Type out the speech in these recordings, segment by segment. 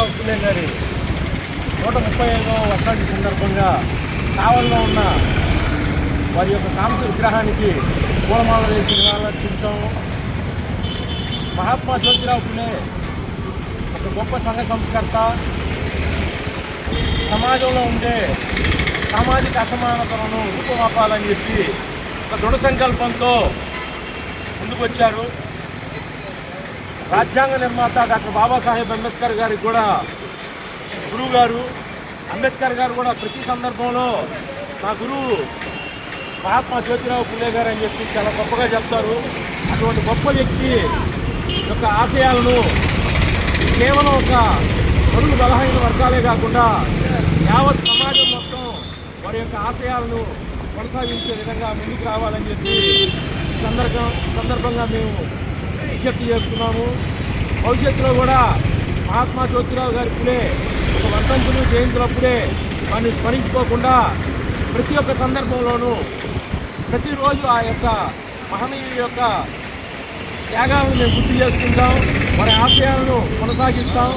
జ్యోతిరావు పుల్లే గారి నూట ముప్పై ఐదవ వర్షాంతి సందర్భంగా కావల్లో ఉన్న వారి యొక్క కాంస విగ్రహానికి పూలమాల వేసి నివాళులర్పించాము మహాత్మా జ్యోతిరావు పులే ఒక గొప్ప సంఘ సంస్కర్త. సమాజంలో ఉండే సామాజిక అసమానతలను రూపుమాపాలని చెప్పి ఒక దృఢ సంకల్పంతో ముందుకొచ్చారు. రాజ్యాంగ నిర్మాత డాక్టర్ బాబాసాహెబ్ అంబేద్కర్ గారికి కూడా గురువు గారు. అంబేద్కర్ గారు కూడా ప్రతి సందర్భంలో నా గురువు మహాత్మా జ్యోతిరావు పుల్లే గారు అని చెప్పి చాలా గొప్పగా చెప్తారు. అటువంటి గొప్ప వ్యక్తి యొక్క ఆశయాలను కేవలం ఒక పరుగు బలహీన వర్గాలే కాకుండా యావత్ సమాజం మొత్తం వారి యొక్క ఆశయాలను కొనసాగించే విధంగా ముందుకు రావాలని చెప్పి సందర్భం సందర్భంగా మేము విజ్ఞప్తి చేస్తున్నాము. భవిష్యత్తులో కూడా మహాత్మా జ్యోతిరావు గారి పులే ఒక వర్ధంతులు జయంతులప్పుడే వారిని స్మరించుకోకుండా ప్రతి ఒక్క సందర్భంలోనూ ప్రతిరోజు ఆ యొక్క మహనీయుల యొక్క త్యాగాలను మేము గుర్తు చేసుకుంటాం వారి ఆశయాలను కొనసాగిస్తాం.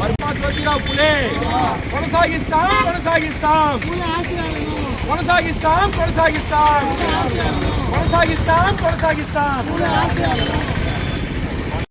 మరి మా జ్యోతిరావు పులే కొనసాగిస్తాం కొనసాగిస్తాం. కొనసాగిస్తాం కొనసాగిస్తాం. కొనసాగిస్తాం కొనసాగిస్తాం.